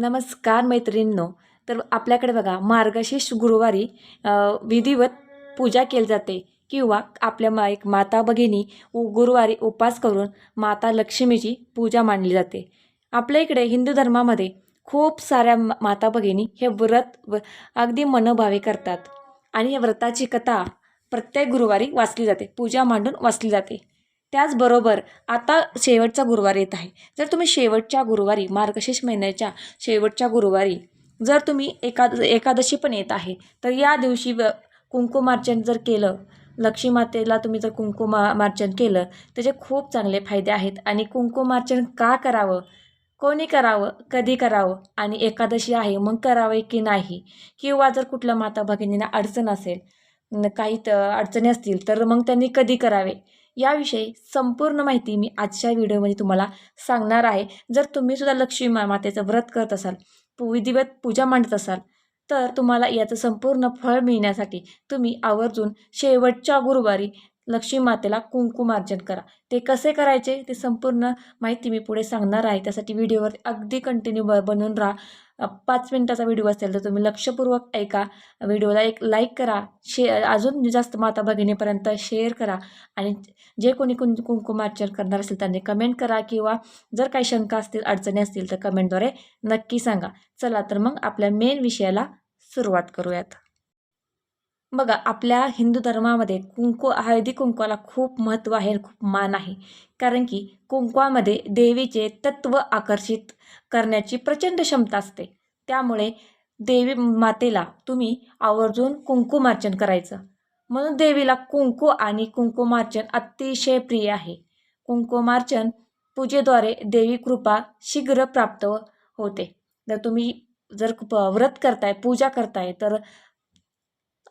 नमस्कार मैत्रिणींनो. तर आपल्याकडे बघा मार्गशीर्ष गुरुवारी विधिवत पूजा केली जाते किंवा आपल्या मा एक माता भगिनी उ गुरुवारी उपवास करून माता लक्ष्मीची पूजा मांडली जाते. आपल्या इकडे हिंदू धर्मामध्ये खूप साऱ्या माता भगिनी हे व्रत व अगदी मनोभावे करतात. आणि या व्रताची कथा प्रत्येक गुरुवारी वाचली जाते पूजा मांडून वाचली जाते. त्याचबरोबर आता शेवटचा गुरुवार येत आहे. जर तुम्ही शेवटच्या गुरुवारी मार्गशीर्ष महिन्याच्या शेवटच्या गुरुवारी जर तुम्ही एकाद एकादशी पण येत आहे तर या दिवशी व कुंकुमार्चन जर केलं लक्ष्मी मातेला तुम्ही जर कुंकुमार्चन केलं त्याचे खूप चांगले फायदे आहेत. आणि कुंकुमार्चन का करावं? कोणी करावं? कधी करावं? आणि एकादशी आहे मग करावे की नाही? किंवा जर कुठल्या माता भगिनींना अडचण असेल काही त अडचणी असतील तर मग त्यांनी कधी करावे? याविषयी संपूर्ण माहिती मी आजच्या व्हिडिओमध्ये तुम्हाला सांगणार आहे. जर तुम्ही सुद्धा लक्ष्मी मातेचं व्रत करत असाल विधिवत पूजा मांडत असाल तर तुम्हाला याचं संपूर्ण फळ मिळण्यासाठी तुम्ही आवर्जून शेवटच्या गुरुवारी लक्ष्मी मातेला कुंकुमार्जन करा. ते कसे करायचे ते संपूर्ण माहिती मी पुढे सांगणार आहे. त्यासाठी व्हिडिओवर अगदी कंटिन्यू ब बनून राहा. पाच मिनटाचा व्हिडिओ असेल तर तुम्ही लक्षपूर्वक ऐका. व्हिडिओला एक लाईक करा. शे अजून जास्त माता भगिनीपर्यंत शेअर करा. आणि जे कोणी कुं कुंकुमार्चन करणार असेल त्यांनी कमेंट करा किंवा जर काही शंका असतील अडचणी असतील तर कमेंटद्वारे नक्की सांगा. चला तर मग आपल्या मेन विषयाला सुरुवात करूयात. बघा आपल्या हिंदू धर्मामध्ये कुंकू हळदी कुंकवाला खूप महत्त्व आहे खूप मान आहे. कारण की कुंकवामध्ये देवीचे तत्त्व आकर्षित करण्याची प्रचंड क्षमता असते. त्यामुळे देवी मातेला तुम्ही आवर्जून कुंकुमार्चन करायचं. म्हणून देवीला कुंकू आणि कुंकुमार्चन अतिशय प्रिय आहे. कुंकुमार्चन पूजेद्वारे देवी कृपा शीघ्र प्राप्त होते. जर तुम्ही जर प- व्रत करताय पूजा करताय तर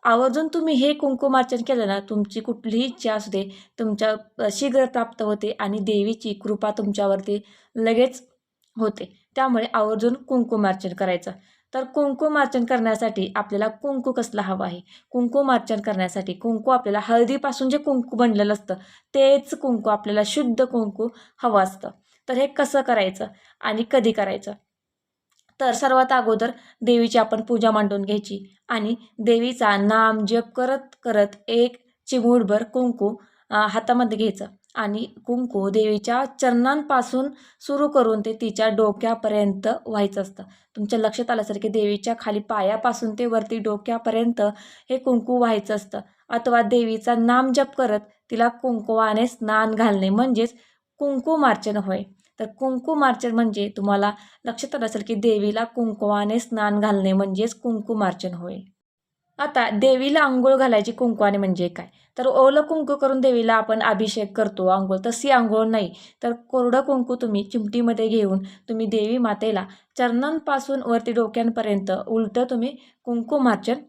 आवर्जून तुम्ही हे कुंकुमार्चन केलं ना तुमची कुठलीही इच्छा असू दे तुमच्या शीघ्र प्राप्त होते आणि देवीची कृपा तुमच्यावरती लगेच होते. त्यामुळे आवर्जून कुंकुमार्चन करायचं. तर कुंकुमार्चन करण्यासाठी आपल्याला कुंकू कसला हवा आहे? कुंकुमार्चन करण्यासाठी कुंकू आपल्याला हळदीपासून जे कुंकू बनलेलं असतं तेच कुंकू आपल्याला शुद्ध कुंकू हवं असतं. तर हे कसं करायचं आणि कधी करायचं? तर सर्वात अगोदर देवीची आपण पूजा मांडून घ्यायची. आणि देवीचा नाम जप करत करत एक चिमूडभर कुंकू हातामध्ये घ्यायचं. आणि कुंकू देवीच्या चरणांपासून सुरू करून ते तिच्या डोक्यापर्यंत व्हायचं असतं. तुमच्या लक्षात आल्यासारखे देवीच्या खाली पायापासून ते वरती डोक्यापर्यंत हे कुंकू व्हायचं असतं. अथवा देवीचा नाम जप करत तिला कुंकुवाने स्नान घालणे म्हणजेच कुंकुमार्चन होय. तर कुंकुमार्चन म्हणजे तुम्हाला लक्षात आलं असेल की देवीला कुंकुवाने स्नान घालणे म्हणजेच कुंकुमार्चन होय. आता देवीला आंघोळ घालायची कुंकवाने म्हणजे काय? तर ओलं कुंकू करून देवीला आपण अभिषेक करतो आंघोळ. तशी आंघोळ नाही. तर कोरडं कुंकू तुम्ही चिमटीमध्ये घेऊन तुम्ही देवी मातेला चरणांपासून वरती डोक्यांपर्यंत उलटं तुम्ही कुंकुमार्चन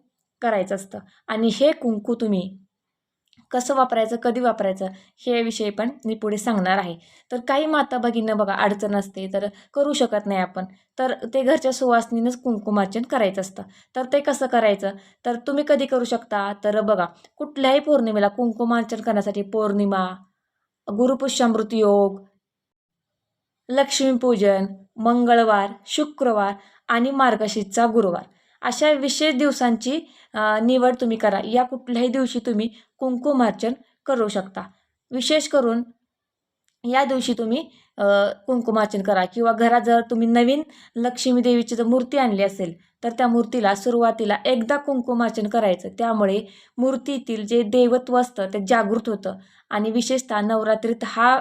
करायचं असतं. आणि हे कुंकू तुम्ही कसं वापरायचं कधी वापरायचं हे विषयी पण मी पुढे सांगणार आहे. तर काही माता भगिनं बघा अडचण असते तर करू शकत नाही आपण. तर ते घरच्या सुवासनीनंच कुंकुमार्चन करायचं असतं. तर ते कसं करायचं? तर तुम्ही कधी करू शकता? तर बघा कुठल्याही पौर्णिमेला कुंकुमार्चन करण्यासाठी पौर्णिमा गुरुपुष्यामृत योग लक्ष्मीपूजन मंगळवार शुक्रवार आणि मार्गशीर्षचा गुरुवार. अशा विशेष दिवसांची निवड तुम्ही करा या कुठल्याही दिवशी तुम्ही कुंकुमार्चन करू शकता. विशेष करून या दिवशी तुम्ही कुंकुमार्चन करा किंवा घरात जर तुम्ही नवीन लक्ष्मी देवीची जर मूर्ती आणली असेल तर त्या मूर्तीला सुरुवातीला एकदा कुंकुमार्चन करायचं. त्यामुळे मूर्तीतील जे देवत्व असतं ते जागृत होतं आणि विशेषतः नवरात्रीत हा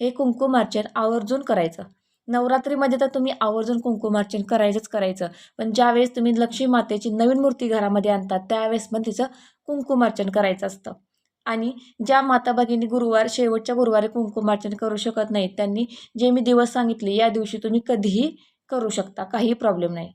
हे कुंकुमार्चन आवर्जून करायचं. नवरात्रीमध्ये तर तुम्ही आवर्जून कुंकुमार्चन करायचंच करायचं. पण ज्यावेळेस तुम्ही लक्ष्मी मातेची नवीन मूर्ती घरामध्ये आणतात त्यावेळेस पण तिचं कुंकुमार्चन करायचं असतं. आणि ज्या माता भगिनी गुरुवार शेवटच्या गुरुवारी कुंकुमार्चन करू शकत नाहीत त्यांनी जे मी दिवस सांगितले या दिवशी तुम्ही कधीही करू शकता. काही प्रॉब्लेम नाही.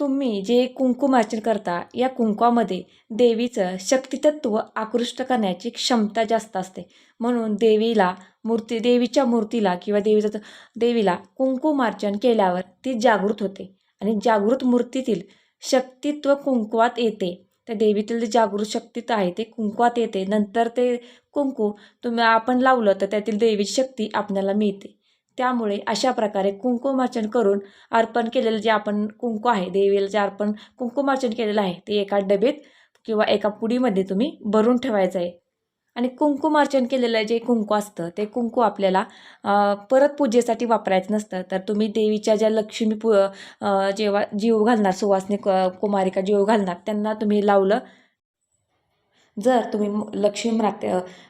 तुम्ही जे कुंकुमार्चन करता या कुंकवामध्ये देवीचं शक्तितत्व आकृष्ट करण्याची क्षमता जास्त असते. म्हणून देवीला मूर्ती देवीच्या मूर्तीला किंवा देवीचं देवीला कुंकुमार्चन केल्यावर ती जागृत होते. आणि जागृत मूर्तीतील शक्तित्व कुंकवात येते. त्या देवीतील जे जागृत शक्तीत आहे ते कुंकवात येते. नंतर ते कुंकू तुम्ही आपण लावलं तर त्यातील देवीची शक्ती आपल्याला मिळते. त्यामुळे अशा प्रकारे कुंकुमार्चन करून अर्पण केलेलं जे आपण कुंकू आहे देवीला जे अर्पण कुंकुमार्चन केलेलं आहे ते एका डबेत किंवा एका पुडीमध्ये तुम्ही भरून ठेवायचं आहे. आणि कुंकुमार्चन केलेलं जे कुंकू असतं ते कुंकू आपल्याला परत पूजेसाठी वापरायचं नसतं. तर तुम्ही देवीच्या ज्या लक्ष्मी पु जेव्हा जीव घालणार सुवासनी क कुमारिका जीव घालणार त्यांना तुम्ही लावलं जर तुम्ही लक्ष्मी व्रत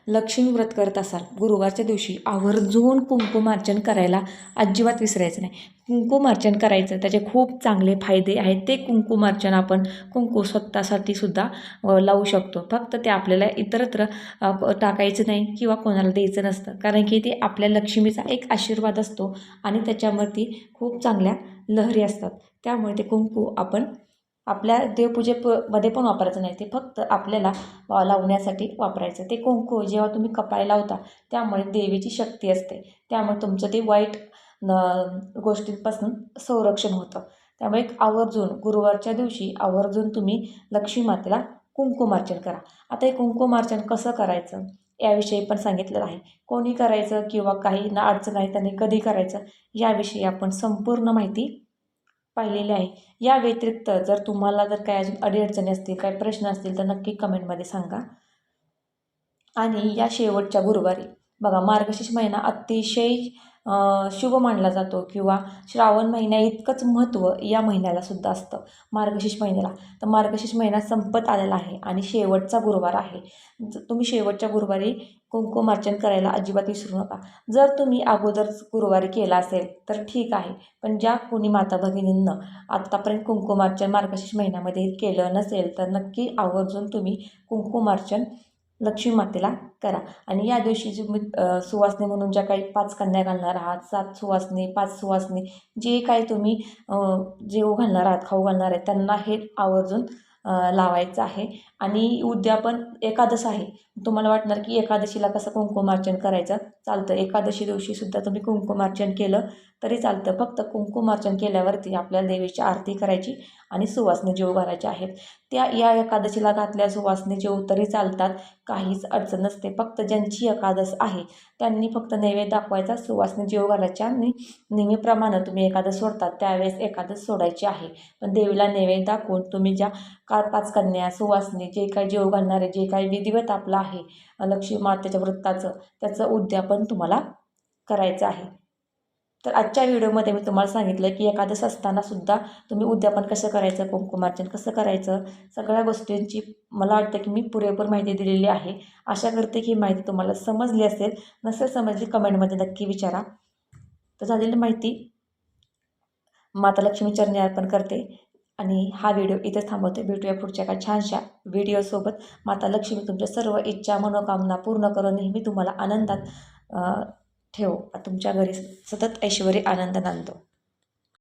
लक्ष्मी व्रत करत असाल गुरुवारच्या दिवशी आवर्जून कुंकुमार्चन करायला अजिबात विसरायचं नाही. कुंकुमार्चन करायचं त्याचे खूप चांगले फायदे आहेत. ते कुंकुमार्चन आपण कुंकू स्वतःसाठी सुद्धा लावू शकतो. फक्त ते आपल्याला इतरत्र टाकायचं नाही किंवा कोणाला द्यायचं नसतं. कारण की ते आपल्या लक्ष्मीचा एक आशीर्वाद असतो आणि त्याच्यावरती खूप चांगल्या लहरी असतात. त्यामुळे ते कुंकू आपण आपल्या देवपूजे प मध्ये पण वापरायचं नाही ते फक्त आपल्याला वा- लावण्यासाठी वापरायचं. ते कुंकू जेव्हा तुम्ही कपाळी लावता त्यामुळे देवीची शक्ती असते. त्यामुळे तुमचं ते वाईट न गोष्टींपासून संरक्षण होतं. त्यामुळे एक आवर्जून गुरुवारच्या दिवशी आवर्जून तुम्ही लक्ष्मी मातेला कुंकुमार्चन करा. आता हे कुंकुमार्चन कसं करायचं? याविषयी पण सांगितलेलं आहे. कोणी करायचं किंवा काही ना अडचण आहे त्यांनी कधी करायचं? याविषयी आपण संपूर्ण माहिती पाहिलेली आहे. या व्यतिरिक्त जर तुम्हाला जर काही अजून अडीअडचणी असतील काही प्रश्न असतील तर नक्की कमेंटमध्ये सांगा. आणि या शेवटच्या गुरुवारी बघा मार्गशीर्ष महिना अतिशय शुभ मानला जातो किंवा श्रावण महिन्या इतकंच महत्त्व या महिन्याला सुद्धा असतं मार्गशीर्ष महिन्याला. तर मार्गशीर्ष महिना संपत आलेला आहे आणि शेवटचा गुरुवार आहे. तुम्ही शेवटच्या गुरुवारी कुंकुमार्चन करायला अजिबात विसरू नका. जर तुम्ही अगोदर गुरुवारी केला असेल तर ठीक आहे. पण ज्या कोणी माता भगिनींना आत्तापर्यंत कुंकुमार्चन मार्गशीर्ष महिन्यामध्ये केलं नसेल तर नक्की आवर्जून तुम्ही कुंकुमार्चन लक्ष्मी मातेला करा. आणि या दिवशी जी मी म्हणून ज्या काही पाच कन्या घालणार आहात सात सुवासने पाच सुवासने जे काही तुम्ही अ, जेव घालणार आहात खाऊ घालणार आहे त्यांना हे आवर्जून लावायचं आहे. आणि उद्या पण एकादश आहे. तुम्हाला वाटणार की एकादशीला कसं कुंकुमार्चन करायचं? चालतं. एकादशी दिवशी सुद्धा तुम्ही कुंकुमार्चन केलं तरी चालतं. फक्त कुंकुमार्चन केल्यावरती आपल्याला देवीची आरती करायची आणि सुवासनी जेव घालायचे आहेत. त्या या एकादशीला घातल्या सुवासनी जेव तरी चालतात. काहीच अडचण नसते. फक्त ज्यांची एकादश आहे त्यांनी फक्त नैवेद्य दाखवायचा सुवासनी जेव घालायच्या आणि नेहमीप्रमाणे तुम्ही एकादश सोडतात. त्यावेळेस एकादश सोडायची आहे. पण देवीला नैवेद्य दाखवून तुम्ही ज्या का पाच कन्या सुवासनी जे काही जेव घालणारे जे काही विधिवत आपलं आहे लक्ष्मी मातेच्या वृत्ताचं त्याचं उद्यापन तुम्हाला करायचं आहे. तर आजच्या व्हिडिओमध्ये मी तुम्हाला सांगितलं की एकादश असतानासुद्धा तुम्ही उद्यापन कसं करायचं कुंकुमार्चन कसं करायचं सगळ्या गोष्टींची मला वाटतं की मी पुरेपूर माहिती दिलेली आहे. आशा करते की माहिती तुम्हाला समजली असेल. नसेल समजली कमेंटमध्ये नक्की विचारा. तर झालेली माहिती माता लक्ष्मी चरणी अर्पण करते आणि हा व्हिडिओ इथेच थांबवते. भेटूया पुढच्या एका छानशा व्हिडिओसोबत माता लक्ष्मी तुमच्या सर्व इच्छा मनोकामना पूर्ण करून नेहमी तुम्हाला आनंदात ठेव. तुमच्या घरी सतत ऐश्वर आनंद नांदो